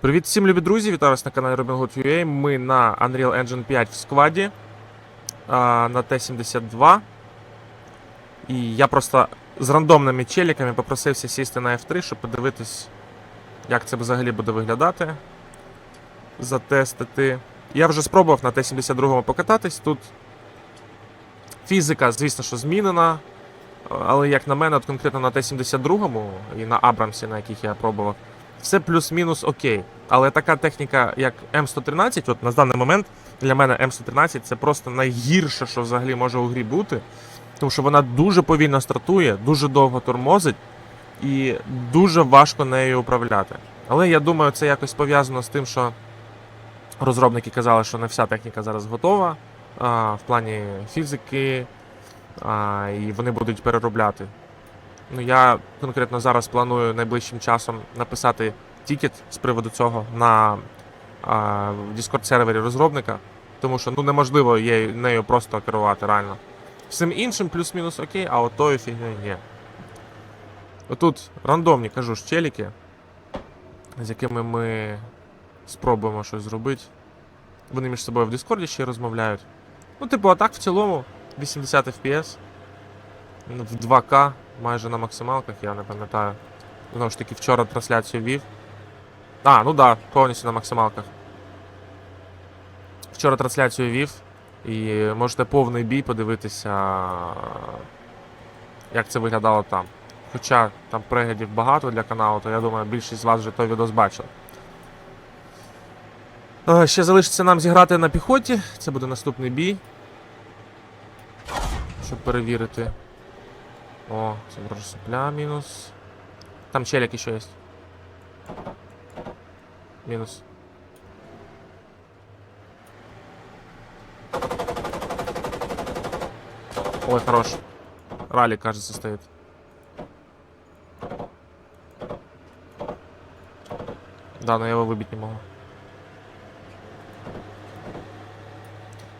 Привіт всім любі друзі! Вітаю вас на каналі Robinhood.ua. Ми на Unreal Engine 5 в складі на Т-72. І я просто з рандомними челіками попросився сісти на F3, щоб подивитись, як це взагалі буде виглядати. Затестити. Я вже спробував на Т-72 покататись. Тут фізика, звісно, що змінена. Але як на мене, от конкретно на Т-72 і на Абрамсі, на яких я пробував, все плюс-мінус окей. Але така техніка, як М113, от на даний момент для мене М113 це просто найгірше, що взагалі може у грі бути. Тому що вона дуже повільно стартує, дуже довго тормозить і дуже важко нею управляти. Але я думаю, це якось пов'язано з тим, що розробники казали, що не вся техніка зараз готова а, в плані фізики, а, і вони будуть переробляти. Ну, я конкретно зараз планую найближчим часом написати тікет з приводу цього на Discord сервері розробника, тому що ну неможливо є нею просто керувати реально. Всім іншим плюс-мінус окей, а от тою фігнею ні. Отут рандомні кажу ж челіки, з якими ми спробуємо щось зробити. Вони між собою в Дискорді ще розмовляють. Ну, типу, а так в цілому 80 FPS. В 2К майже на максималках, я не пам'ятаю. Знову ж таки, вчора трансляцію вів. А, ну да, повністю на максималках. Вчора трансляцію вів. І можете повний бій подивитися, як це виглядало там. Хоча там переглядів багато для каналу, то я думаю, більшість з вас вже той відос бачили. Е, Ще залишиться нам зіграти на піхоті. Це буде наступний бій. Щоб перевірити. О, це ворожа сопля мінус. Там челік ще є. Мінус. Ой, хорош. Ралли, кажется, стоит. Да, но я его выбить не могу.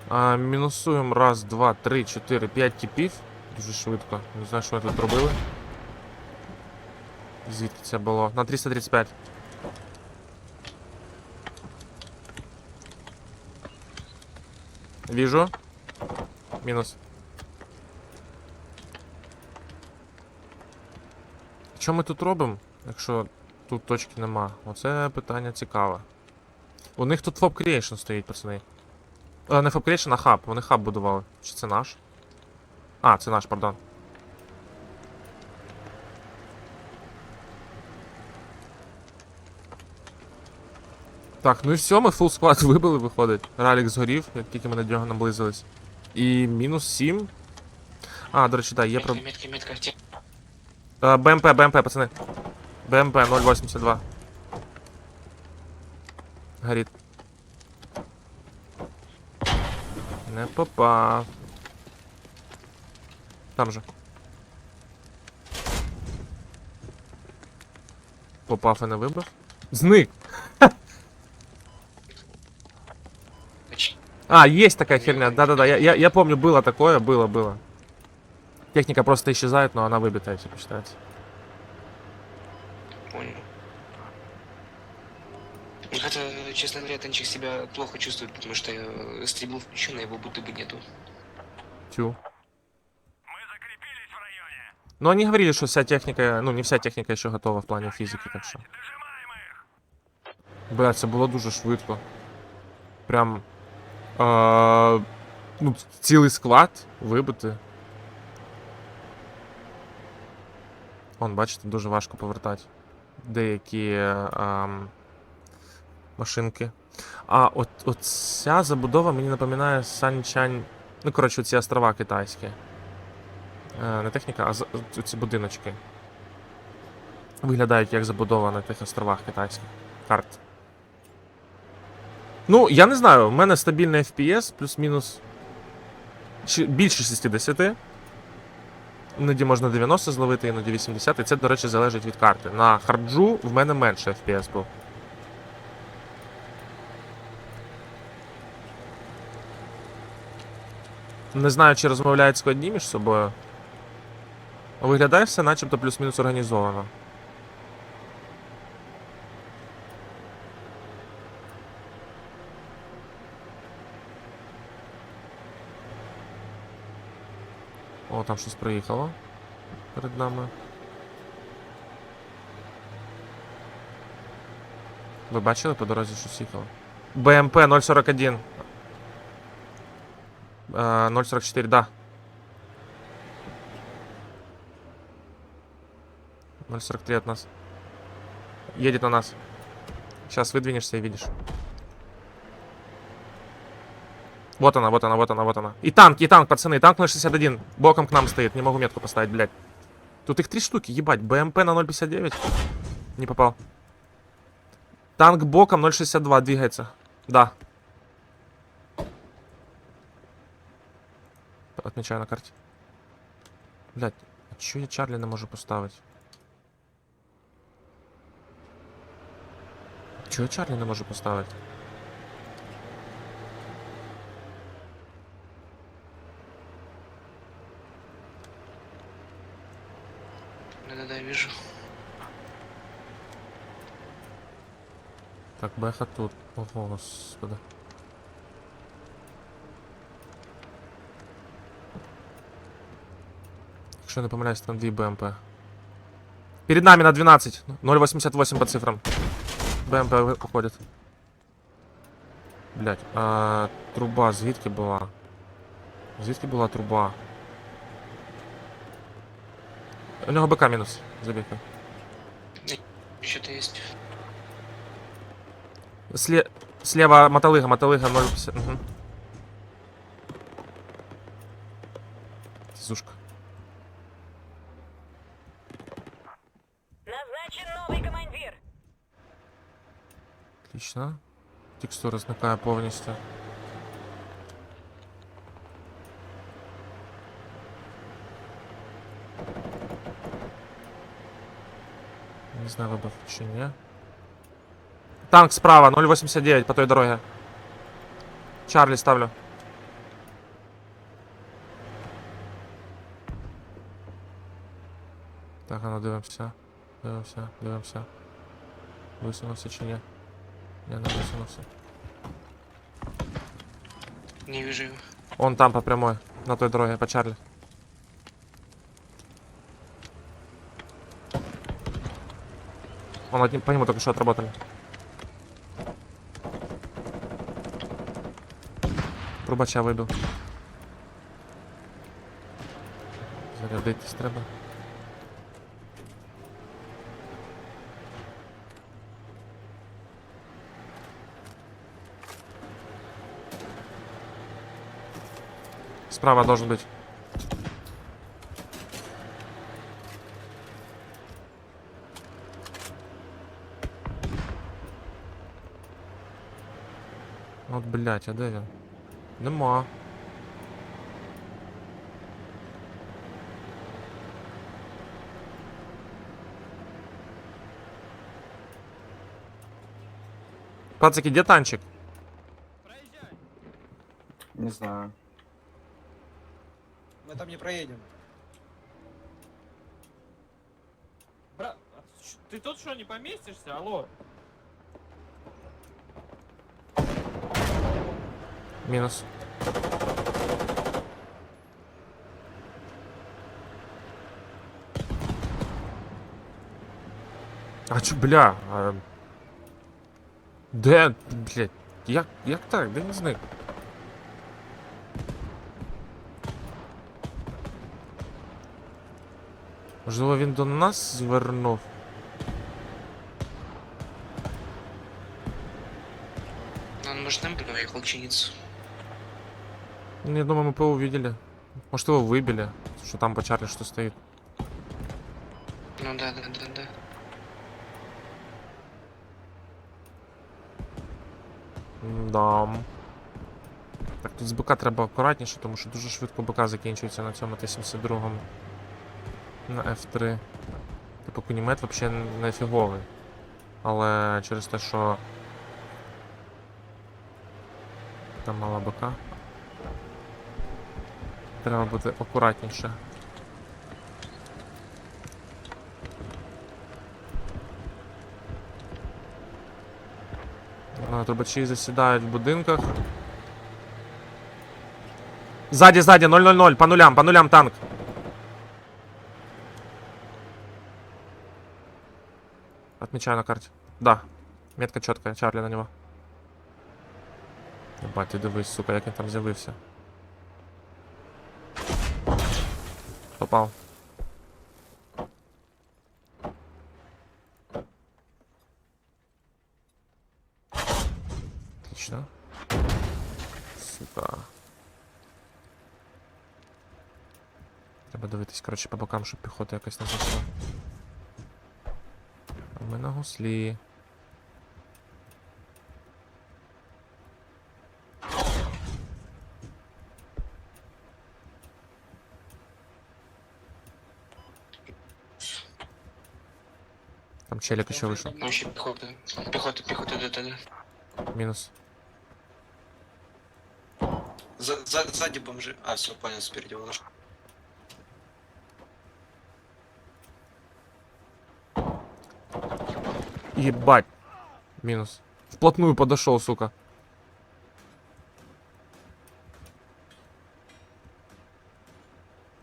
А, мінусуємо раз, два, три, чотири, п'ять типів. Дуже швидко. Не знаю, що ми тут робили. Звідки це було? На 335. Вижу. Мінус. Що ми тут робимо, якщо тут точки нема? Оце питання цікаве. У них тут FOB Creation стоїть, пацани. Не FOB Creation, а хаб. Вони хаб будували. Чи це наш? А, це наш, пардон. Так, ну і все, ми фул склад вибили, виходить. Ралік згорів, як тільки ми до нього наблизились. І мінус 7. А, до речі, так, є про. Метка, метка, метка, где? Е, БМП, БМП, пацани. БМП 082. Горить. Не попав. Там же. Попав і не вибив. Зник! А, есть такая херня. Да-да-да, я, я, я помню, было такое, было, было. Техника просто исчезает, но она выбитая, все посчитается. Понял. Хотя, честно говоря, Танчик себя плохо чувствует, потому что стрим был включен, а его будто бы нету. Тю. Но они говорили, что вся техника, ну не вся техника еще готова в плане физики, так що. Бля, це було дуже швидко. Прям. А, ну, цілий склад вибити. Он, бачите, дуже важко повертати. Деякі ам, машинки. А от, от ця забудова мені напоминає Санчань. Ну, коротше, ці острова китайські. Е, не техніка, а ці будиночки. Виглядають як забудова на тих островах китайських. Карт. Ну, я не знаю, у мене стабільний FPS, плюс-мінус. Більше 60. Іноді можна 90 зловити, іноді 80. І це, до речі, залежить від карти. На харджу в мене менше FPS був. Не знаю, чи розмовляють складні між собою. Виглядає все начебто плюс-мінус організовано. О, там щось приїхало перед нами. Ви бачили по дорозі, що їхало? БМП 041. 044, е, да. 043 от нас. Едет на нас. Сейчас выдвинешься и видишь. Вот она, вот она, вот она, вот она. И танк, и танк, пацаны, танк 061. Боком к нам стоит, не могу метку поставить, блядь. Тут их три штуки, ебать. БМП на 059. Не попал. Танк боком 062 двигается. Да. Отмечаю на карте. Блядь, а чё я Чарли не можу поставить? Чого Чарлі не можу поставити? Да-да-да, вижу. Так, Беха тут. О, господи. Якщо не помиляюсь, там дві БМП. Перед нами на 12. 0.88 по цифрам. БМП уходит. Блять, а труба звідки була? Звідки була труба? У нього БК мінус. Забігка. Що-то есть. Сле... Слева мотолыга, мотолыга 0,50. Угу. Отлично. Текстура зникає повністю. Не знаю, вибив чи ні. Танк справа, 0,89 по той дорогі. Чарлі ставлю. Так, а ну дивимося. Дивимося, дивимося. Висунувся чи ні? Не висунувся. Не вижу его. Он там по прямой, на той дороге, по Чарли. Он одним, по нему только что отработали. Трубача вибив. Зарядитись треба. Справа должен быть. От, блядь, а де він? Нема. Пацаки, где танчик? Не знаю. Мы там не проедем. Брат, а ты тут что, не поместишься? Алло. Минус. А чо, бля? А... Де, блядь, як, як так? Де він зник? Можливо, він до нас звернув? Он, может, нам поехал чиниться. Ну, Я думаю, мы ПО увидели. Может, его выбили, что там по Чарли что стоит. Ну да, да, да, да. Да. Так, тут з БК треба акуратніше, тому що дуже швидко БК закінчується на цьому Т-72. На F3. Типу кунімет взагалі не. Але через те, що. Там мала БК. Треба бути акуратніше. А, Трубачі засідають в будинках. Ззаді, ззаді, 000, по нулям, по нулям танк. Отмечаю на карте. Да. Метка чіткая, Чарлі на нього. Ебать, ти дивись, сука, як він там з'явився. Попав. Отлично. Сука. Треба дивитись, коротше, по бокам, щоб піхота якась не зайшла. Ми на гуслі. Там челик еще вышел. Ну, еще пехота. Пехота, пехота, да, да, да. Минус. За, за, сзади бомжи. А, все, понял, спереди он Ебать. Минус. Вплотную подошел, сука.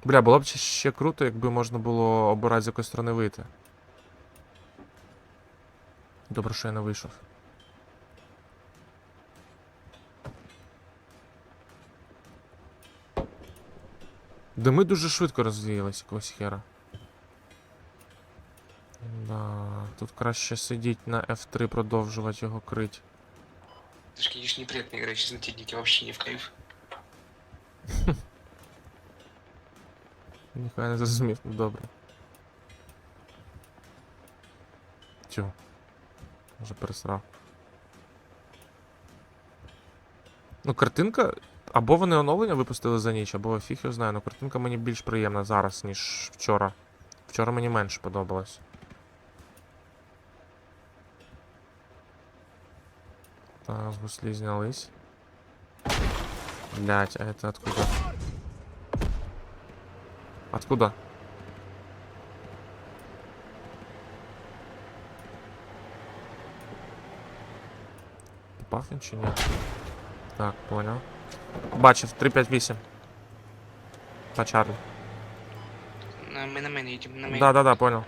Бля, було б ще- круто, якби можна було обирати з якої сторони вийти. Добре, що я не вийшов. Дими дуже швидко розвіялись якогось хера. Да, тут краще сидіть на F3, продовжувати його крить. Это же, конечно, неприятно играть через нативники, вообще не в кайф. Ніхай не зрозумів, ну добре. Тю. Може пересрав. Ну, картинка. Або вони оновлення випустили за ніч, або фіг його знає, ну картинка мені більш приємна зараз, ніж вчора. Вчора мені менше подобалось. Так, з гуслі знялись. Блять, а это откуда? Откуда? Попав він чи ні? Так, понял. Бачив, 358. По Чарлі. На, мы на мейн едем, на мейн. Да, да, да, понял.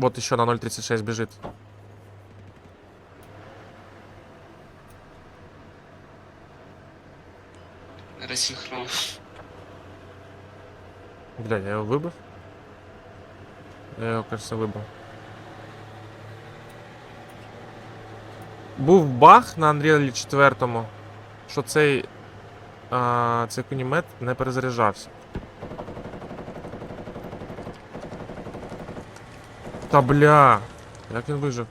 Вот еще на 0.36 бежит. Рассинхрон. Бля, я його вибив? Я його, кажется, вибив. Був баг на Unreal 4, що цей, а, цей кунімет не перезаряджався. Та бля! Як він вижив?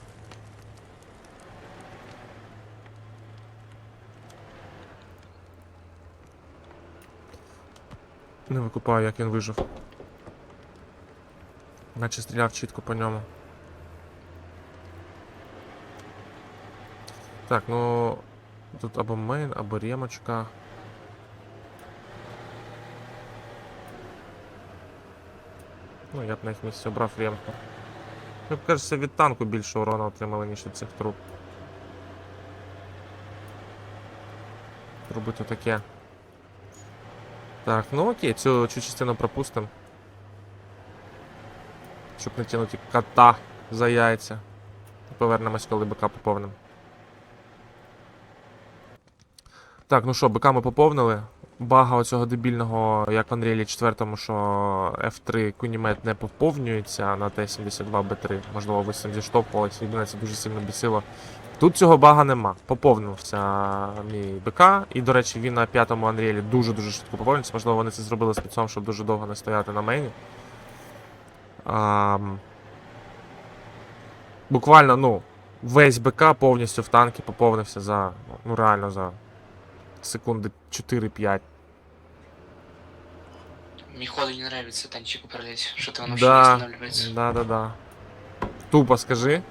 Не викупаю, як він вижив. Наче стріляв чітко по ньому. Так, ну. Тут або мейн, або ремочка. Ну, я б на їх місці обрав ремку. Б кажеться, від танку більше урона отримали, ніж від цих труб. Труби то таке. Так, ну окей, цю, цю частину пропустимо. Щоб не тягнути кота за яйця. Повернемось, коли БК поповним. Так, ну що, БК ми поповнили. Бага оцього дебільного, як в Unreal 4, що F3 кунімет не поповнюється на Т-72Б3. Можливо, ви з цим мене це дуже сильно бісило. Тут цього бага нема. Поповнився мій БК. І, до речі, він на п'ятому Unreal дуже-дуже швидко поповнюється. Можливо, вони це зробили спецом, щоб дуже довго не стояти на мейні. Ам... Буквально, ну, весь БК повністю в танки поповнився за. Ну, реально за секунди 4-5. Миходу не нравится танчик управлять. Что-то он вообще Да. не останавливается. Да, да, да. Тупо скажи.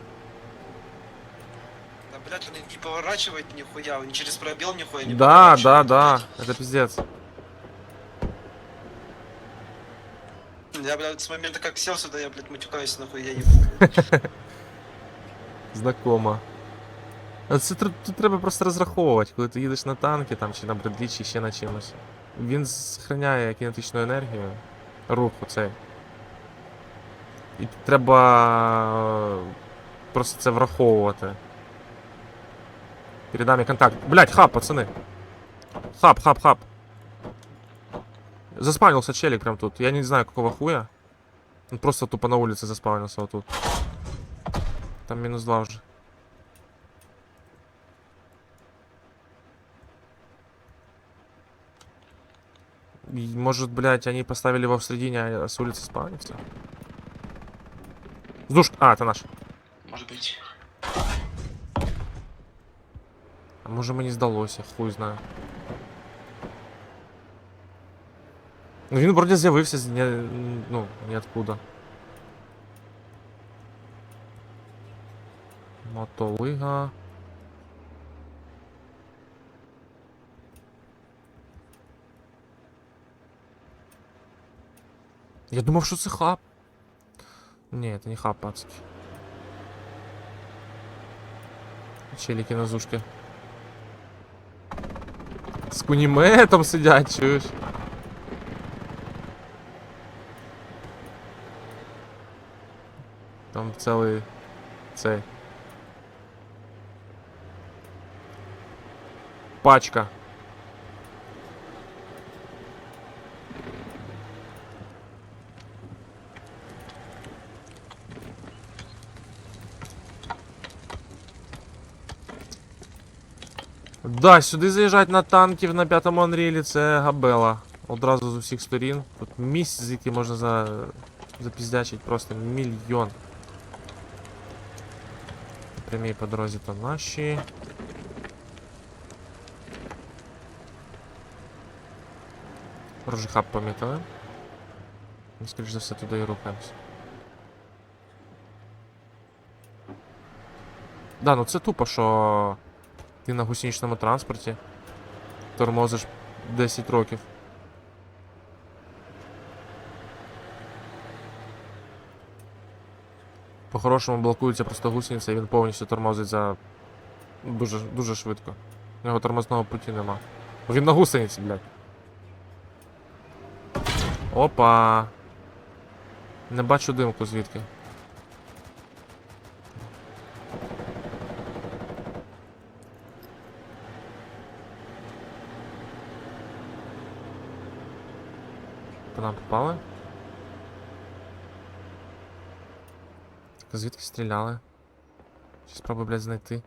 Да, блядь, он не поворачивает нихуя, он через пробел нихуя не Да, да, да. блядь. Это пиздец. Я, блядь, с момента как сел сюда, я, блядь, матюкаюсь нахуй, я ебу. Знакомо. А Це тут треба просто розраховувати, коли ти їдеш на танки там, чи на бредлі, чи ще на чимось. Він зберігає кінетичну енергію, рух оцей. І треба е, просто це враховувати. Передам я контакт. Блять, хаб, пацани. Хаб, хаб, хаб. Заспавнился челик прям тут. Я не знаю, какого хуя. Он просто тупо на улице заспавнился вот тут. Там минус два уже. может, блядь, они поставили его в середине, а с улицы спавнится? Сдуш... А, это наш. Может быть. А може мені здалося, хуй знаю. Ну він вроді з'явився з не, ну, ніоткуда. Мотолига. Я думав, що це хаб. Ні, це не хаб, пацки. Челіки на зушки. З куніметом сидять, чуєш? Там цілий цей. Пачка. Да, сюди заїжджать на танків на п'ятому Анрілі, це габела. Одразу з усіх сторін. Тут місць, звідки можна за... запіздячить просто мільйон. Прямій по дорозі то наші. Ворожий хаб помітили. Ми, скоріш за все, туди і рухаємось. Да, ну це тупо, що ти на гусеничному транспорті тормозиш 10 років. По-хорошому блокується просто гусениця і він повністю тормозить за дуже, дуже швидко. У нього тормозного путі нема. Він на гусениці, блядь. Опа. Не бачу димку звідки. По нам попали? Так, звідки стріляли? Ще спробую, блядь, знайти.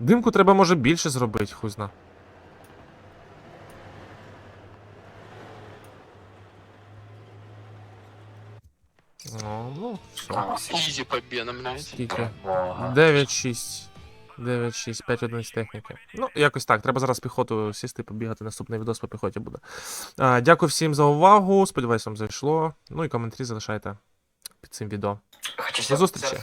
Димку треба, може, більше зробити, хуй зна. О, ну, все. Ізі побіда, блядь. Скільки? 9-6. 9-6, 5 одиниць техніки. Ну, якось так. Треба зараз піхоту сісти, побігати. Наступний відос по піхоті буде. А, дякую всім за увагу. Сподіваюсь, вам зайшло. Ну і коментарі залишайте під цим відео. Хочу До зустрічі.